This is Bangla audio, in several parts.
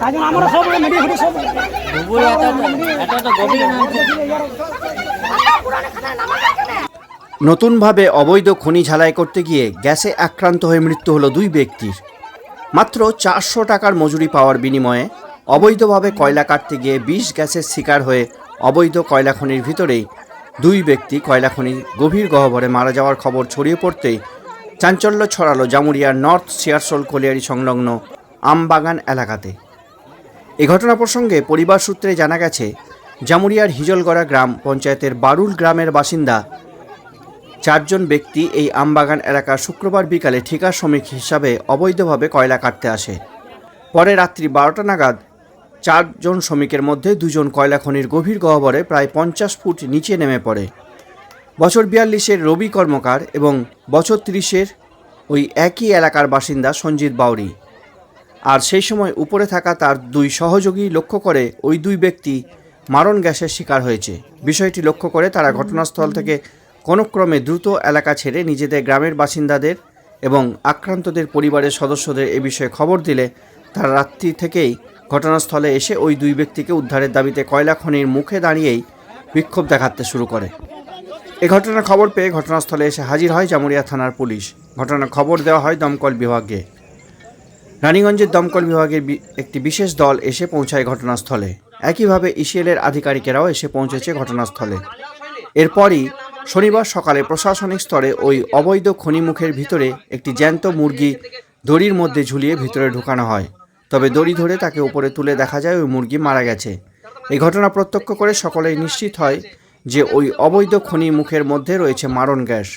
তাই জন্য আমরা সব ফিডিয়া সব ডুবুরি গভীর নতুনভাবে অবৈধ খনি ঝালাই করতে গিয়ে গ্যাসে আক্রান্ত হয়ে মৃত্যু হলো দুই ব্যক্তির। মাত্র চারশো টাকার মজুরি পাওয়ার বিনিময়ে অবৈধভাবে কয়লা কাটতে গিয়ে বিষ গ্যাসের শিকার হয়ে অবৈধ কয়লা খনির ভিতরেই দুই ব্যক্তি কয়লা খনি গভীর গহ্বরে মারা যাওয়ার খবর ছড়িয়ে পড়তেই চাঞ্চল্য ছড়ালো জামুরিয়ার নর্থ শিয়ারসোল কলিয়ারি সংলগ্ন আমবাগান এলাকাতে। এ ঘটনা প্রসঙ্গে পরিবার সূত্রে জানা গেছে, জামুরিয়ার হিজলগড়া গ্রাম পঞ্চায়েতের বারুল গ্রামের বাসিন্দা। চারজন ব্যক্তি এই আমবাগান এলাকার শুক্রবার বিকালে ঠিকা শ্রমিক হিসাবে অবৈধভাবে কয়লা কাটতে আসে। পরে রাত্রি বারোটা নাগাদ চারজন শ্রমিকের মধ্যে দুজন কয়লা খনির গভীর গহ্বরে প্রায় পঞ্চাশ ফুট নিচে নেমে পড়ে। বছর বিয়াল্লিশের রবি কর্মকার এবং বছর তিরিশের ওই একই এলাকার বাসিন্দা সঞ্জিত বাউরি। আর সেই সময় উপরে থাকা তার দুই সহযোগী লক্ষ্য করে ওই দুই ব্যক্তি মারণ গ্যাসের শিকার হয়েছে। বিষয়টি লক্ষ্য করে তারা ঘটনাস্থল থেকে কোনোক্রমে দ্রুত এলাকা ছেড়ে নিজেদের গ্রামের বাসিন্দাদের এবং আক্রান্তদের পরিবারের সদস্যদের এ বিষয়ে খবর দিলে তারা রাত্রি থেকেই ঘটনাস্থলে এসে ওই দুই ব্যক্তিকে উদ্ধারের দাবিতে কয়লা খনির মুখে দাঁড়িয়েই বিক্ষোভ দেখাতে শুরু করে। এ ঘটনার খবর পেয়ে ঘটনাস্থলে এসে হাজির হয় জামুরিয়া থানার পুলিশ। ঘটনার খবর দেওয়া হয় দমকল বিভাগে। রানীগঞ্জের দমকল বিভাগের একটি বিশেষ দল এসে পৌঁছায় ঘটনাস্থলে। একইভাবে ইসিএলের আধিকারিকেরাও এসে পৌঁছেছে ঘটনাস্থলে। এরপরই শনিবার সকালে প্রশাসনিক স্তরে ওই অবৈধ খনিমুখের ভিতরে একটি জ্যান্ত মুরগি দড়ির মধ্যে ঝুলিয়ে ভিতরে ঢুকানো হয়। তবে দড়ি ধরে তাকে উপরে তুলে দেখা যায় ওই মুরগি মারা গেছে। এই ঘটনা প্রত্যক্ষ করে সকলেই নিশ্চিত হয় যে ওই অবৈধ খনি মুখের মধ্যে রয়েছে মারণ গ্যাস।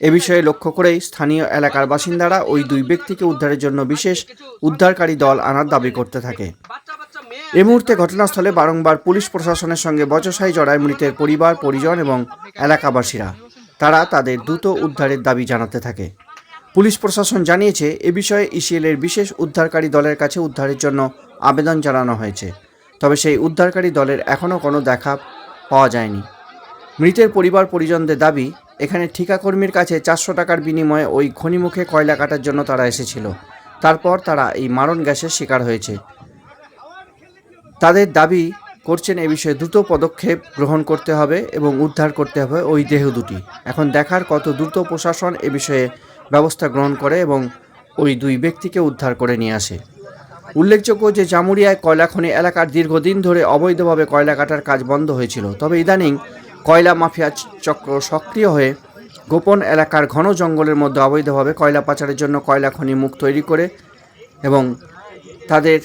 এ বিষয়ে লক্ষ্য করেই স্থানীয় এলাকার বাসিন্দারা ওই দুই ব্যক্তিকে উদ্ধারের জন্য বিশেষ উদ্ধারকারী দল আনার দাবি করতে থাকে। এ মুহূর্তে ঘটনাস্থলে বারংবার পুলিশ প্রশাসনের সঙ্গে বচসাই জড়ায় মৃতের পরিবার, পরিজন এবং এলাকাবাসীরা। তারা তাদের দ্রুত উদ্ধারের দাবি জানাতে থাকে। পুলিশ প্রশাসন জানিয়েছে, এ বিষয়ে ইসিএলের বিশেষ উদ্ধারকারী দলের কাছে উদ্ধারের জন্য আবেদন জানানো হয়েছে। তবে সেই উদ্ধারকারী দলের এখনও কোনো দেখা পাওয়া যায়নি। মৃতের পরিবার, পরিজনদের দাবি এখানে ঠিকাকর্মীর কাছে চারশো টাকার বিনিময়ে ওই খনিমুখে কয়লা কাটার জন্য তারা এসেছিল। তারপর তারা এই মারণ গ্যাসের শিকার হয়েছে। তাদের দাবি করছেন এ বিষয়ে দ্রুত পদক্ষেপ গ্রহণ করতে হবে এবং উদ্ধার করতে হবে ওই দেহ দুটি। এখন দেখার কত দ্রুত প্রশাসন এ বিষয়ে ব্যবস্থা গ্রহণ করে এবং ওই দুই ব্যক্তিকে উদ্ধার করে নিয়ে আসে। উল্লেখযোগ্য যে জামুরিয়ায় কয়লা খনি এলাকার দীর্ঘদিন ধরে অবৈধভাবে কয়লা কাটার কাজ বন্ধ হয়েছিল। তবে ইদানিং কয়লা মাফিয়া চক্র সক্রিয় হয়ে গোপন এলাকার ঘন জঙ্গলের মধ্যে অবৈধভাবে কয়লা পাচারের জন্য কয়লা খনি মুখ তৈরি করে এবং তাদের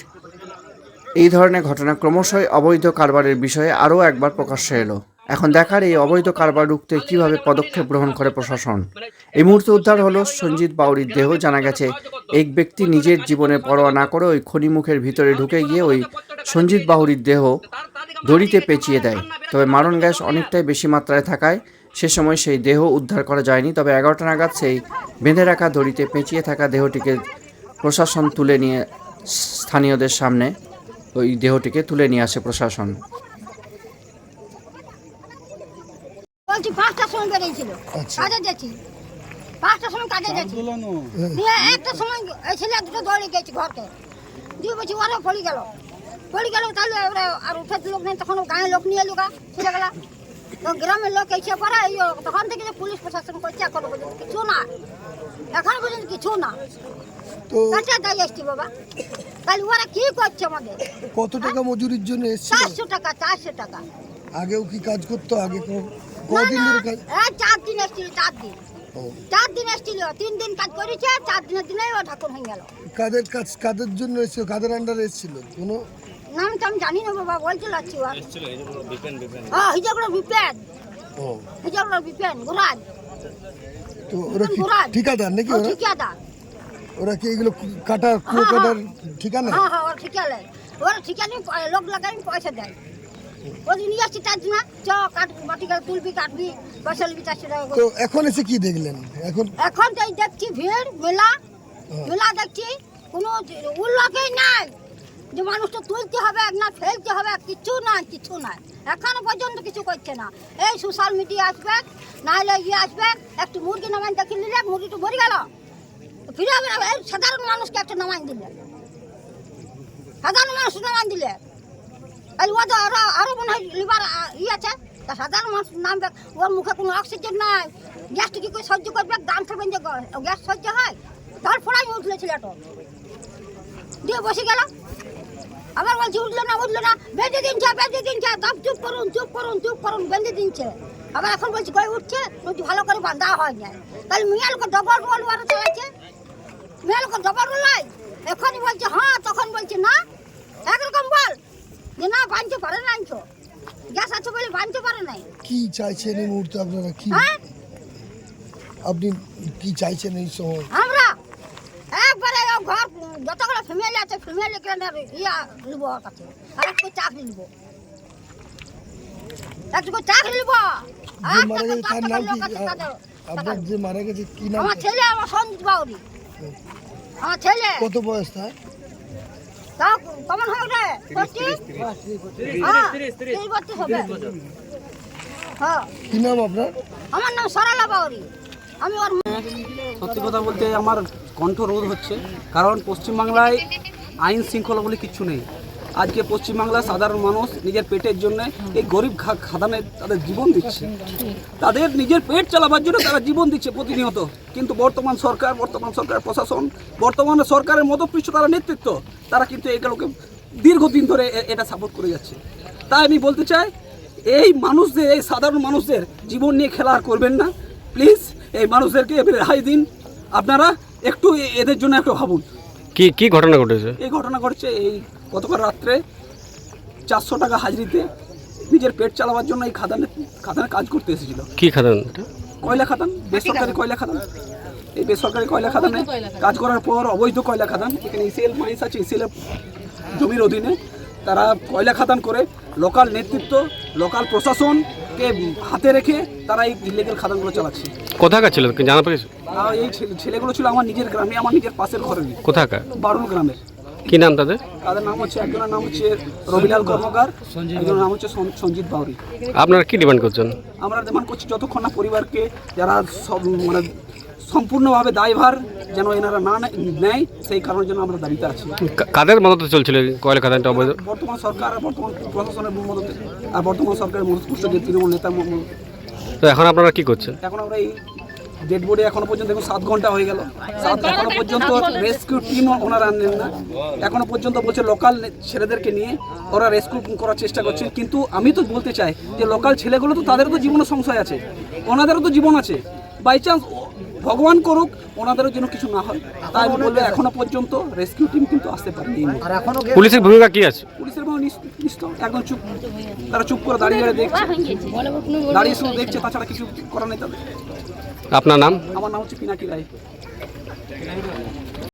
এই ধরনের ঘটনা ক্রমশই অবৈধ কারবারের বিষয়ে আরও একবার প্রকাশ্যে এলো। এখন দেখার এই অবৈধ কারবার রুখতে কীভাবে পদক্ষেপ গ্রহণ করে প্রশাসন? এই মুহূর্তে উদ্ধার হলো সঞ্জিত বাউরির দেহ। জানা গেছে এক ব্যক্তি নিজের জীবনে পরোয়া না করে ওই খনিমুখের ভিতরে ঢুকে গিয়ে ওই সঞ্জিত বাহুরির দেহ দড়িতে পেঁচিয়ে দেয়। তবে মারণ গ্যাস অনেকটাই বেশি মাত্রায় থাকায় সে সময় সেই দেহ উদ্ধার করা যায়নি। তবে এগারোটা নাগাদ সেই বেঁধে রাখা দড়িতে পেঁচিয়ে থাকা দেহটিকে প্রশাসন তুলে নিয়ে স্থানীয়দের সামনে ওই দেহটিকে তুলে নিয়ে আসে প্রশাসন। বলছি পাঁচটার সময় বেরিয়েছিল। কাজে যাচ্ছি। পাঁচটার সময় কাজে যাচ্ছি দিয়ে একটা সময় এই ছেলে দুটো দৌড়ে গেছে ঘরকে দিয়ে বলছি ওরা পড়ে গেল। পড়ে গেল তাহলে ওরা আর উঠে লোক নেই তখন গাঁয়ের লোক নিয়ে এলো গা ছেলেগুলা তো গ্রামের লোক এসে পড়া এই তখন থেকে যে পুলিশ প্রশাসন করছে এখনও পর্যন্ত কিছু না। এখনও পর্যন্ত কিছু না। তো কাছে দাঁড়িয়ে এসছি বাবা। তাহলে ওরা কি করছে আমাদের? কত টাকা মজুরির জন্য চারশো টাকা চারশো টাকা। আগেও কি কাজ করতো? আগে কদিন ধরে চার দিন এসেছিল চার দিন। চার দিন এসেছিল তিন দিন কাজ করেছে চার দিনের দিনে ও ঠাকুর হয়ে গেল। কাদের কাজ কাদের জন্য এসেছিল? কাদের আন্ডারে এসেছিল? কোনো? নামটা আমি জানি না বাবা হ্যাঁ হিজাগুলো বিপেন। ও। হিজাগুলো বিপেন ঘোরাজ তো ওরা কি ঠিকাদার নাকি ও ওরা? ঠিকাদার। ওরা কি এগুলো কাটার কুয়ো হ্যাঁ, কাটার ঠিকানা? হ্যাঁ হ্যাঁ ওরা ঠিকালে ওরা ঠিকানি লোক লাগাই পয়সা দেয়। ওদিন নিয়ে আসছি চ কাট মাটি কাট তুলবি কাটবি পয়সা নিবি চারশো টাকা করে। তো এখন এসে কি দেখলেন? এখন এখন তাই দেখছি ভিড় মেলা মেলা দেখছি কোনো উল্লেখই নাই। যে মানুষটা তুলতে হবে না ফেলতে হবে কিছু না কিছু নাই। এখনও পর্যন্ত কিছু করছে না। এই সোশ্যাল মিডিয়া আসবে নাহলে ইয়ে আসবে একটু মুরগি নামাই দেখে নিলে মুরগিটা মরে গেল। ফিরে হবে না, এই সাধারণ মানুষকে একটা নামাই দিলে। সাধারণ মানুষ মানুষ নাম দিলে। ও তো আরও আরও মনে হয় লিভার ই আছে। তা সাধারণ মানুষ নামবে ওর মুখে কোনো অক্সিজেন নাই। গ্যাসটা কি করে সহ্য করবে দাম থাকবেন যে গ্যাস সহ্য হয়? তার ফোড়াই উঠলে ছেলেটা দিয়ে বসে গেল। আবার বলছি, উঠল না উঠল না। বেঁধে দিনছে বেঁধে দিনছে। দাম চুপ করুন চুপ করুন চুপ করুন, বেঁধে দিনছে। আবার এখন বলছি, কই উঠছে? নদী ভালো করে বাঁধা হয় না তাহলে মিয়ালকে ডবল রোল ওরা চালাচ্ছে মিয়ালকে ডবল রোল নাই? এখনই বলছে হ্যাঁ তখন বলছে, না, একরকম বল। যে না বাঁধতে পারে না আনছো। গ্যাস আছে বলে বাঁধতে পারে নাই। কি চাইছেন এই মুহূর্তে আপনারা? কি হ্যাঁ? আপনি কি চাইছেন এই সময়? আমরা একবারে ঘর যতগুলো ফ্যামিলি আছে ফ্যামিলি কেন ইয়া নিব ওর কাছে। আর একটু চাকরি নিব। একটু চাকরি নিব। যে মারা গেছে তার নাম কি? আপনার যে মারা গেছে কি নাম আমার ছেলে আমার সঞ্জিত বাউরি। আমার ছেলে। কত বয়স তার? তাও কেমন হবে রে হ্যাঁ তিরিশ বত্রিশ হবে। হ্যাঁ। কি নাম আপনার? আমার নাম সরলা বাউরি। আমি ওর সত্যি কথা বলতে আমার কণ্ঠ রোধ হচ্ছে কারণ পশ্চিমবাংলায় আইন শৃঙ্খলা বলে কিচ্ছু নেই। আজকে পশ্চিমবাংলার সাধারণ মানুষ নিজের পেটের জন্য এই গরিব খা- খাদানে তাদের জীবন দিচ্ছে। তাদের নিজের পেট চালাবার জন্য তারা জীবন দিচ্ছে প্রতিনিয়ত। কিন্তু বর্তমান সরকার বর্তমান সরকার প্রশাসন বর্তমান সরকারের মতপৃষ্ঠ তারা নেতৃত্ব। তারা কিন্তু এগুলোকে দীর্ঘদিন ধরে এটা সাপোর্ট করে যাচ্ছে। তাই আমি বলতে চাই এই মানুষদের এই সাধারণ মানুষদের জীবন নিয়ে খেলা আর করবেন না। প্লিজ এই মানুষদেরকে এবার রেহাই দিন। আপনারা একটু এদের জন্য একটু ভাবুন। কি কি ঘটনা ঘটেছে? এই ঘটনা ঘটছে এই গতকাল রাত্রে চারশো টাকা হাজরিতে নিজের পেট চালাবার জন্য এই খাদানে খাদানে কাজ করতে এসেছিল। কি খাদান? এটা? কয়লা খাদান? বেসরকারি কয়লা খাদান। এই বেসরকারি কয়লা খাদানে কাজ করার পর অবৈধ কয়লা খাদান। এখানে ইসিএল মাইন্স আছে ইসিএল জমির অধীনে। তারা কয়লা খাদান করে। লোকাল নেতৃত্ব লোকাল প্রশাসনকে হাতে রেখে তারা এই ইলিগেল খাদানগুলো চালাচ্ছে। কোথাকার ছিল? জানা পেয়েছে এই ছেলেগুলো ছিল আমার নিজের গ্রামে আমার নিজের পাশের ঘরে কোথাকার? বারুল গ্রামের। কি নাম তাদের? তাদের নাম হচ্ছে একজনের নাম হচ্ছে রবিলাল কর্মকার একজনের নাম হচ্ছে সঞ্জিত বাউরি। আপনারা কি ডিমান্ড করছেন? আমরা ডিমান্ড করছি যতক্ষণ না পরিবারকে যারা সব মানে সম্পূর্ণভাবে দায়ভার যেন এনারা না নেয় সেই কারণের জন্য আমরা দাবিতে আছি। কাদের মদতে চলছিল কয়লা খাদানটা অবৈধ? বর্তমান সরকার আর বর্তমান প্রশাসনের মদতে আর বর্তমান সরকারের মধ্যপুষ্ট যে তৃণমূল নেতার ম- ম- তো এখন আপনারা কি করছেন? এখন আমরা এই ডেড বডি এখনও পর্যন্ত দেখুন সাত ঘণ্টা হয়ে গেল। সাত এখনও পর্যন্ত রেস্কিউ টিম ওনারা আনলেন না। এখনও পর্যন্ত বলছে লোকাল ছেলেদেরকে নিয়ে ওরা রেস্কিউ করার চেষ্টা করছেন কিন্তু আমি তো বলতে চাই যে লোকাল ছেলেগুলো তো তাদেরও তো জীবনের সংশয় আছে। ওনাদেরও তো জীবন আছে। বাই চান্স ভগবান করুক ওনাদেরও যেন কিছু না হয়। তাই আমি বলব এখনও পর্যন্ত রেস্কিউ টিম কিন্তু আসতে পারেনি। পুলিশের ভূমিকা কি আছে? পুলিশের একদম চুপ। তারা চুপ করে দাঁড়িয়ে দাঁড়িয়ে দেখছে। দাঁড়িয়ে শুধু দেখছে তাছাড়া কিছু করার নেই তাদের। আপনার নাম? আমার নাম হচ্ছে পিনাকি রায়।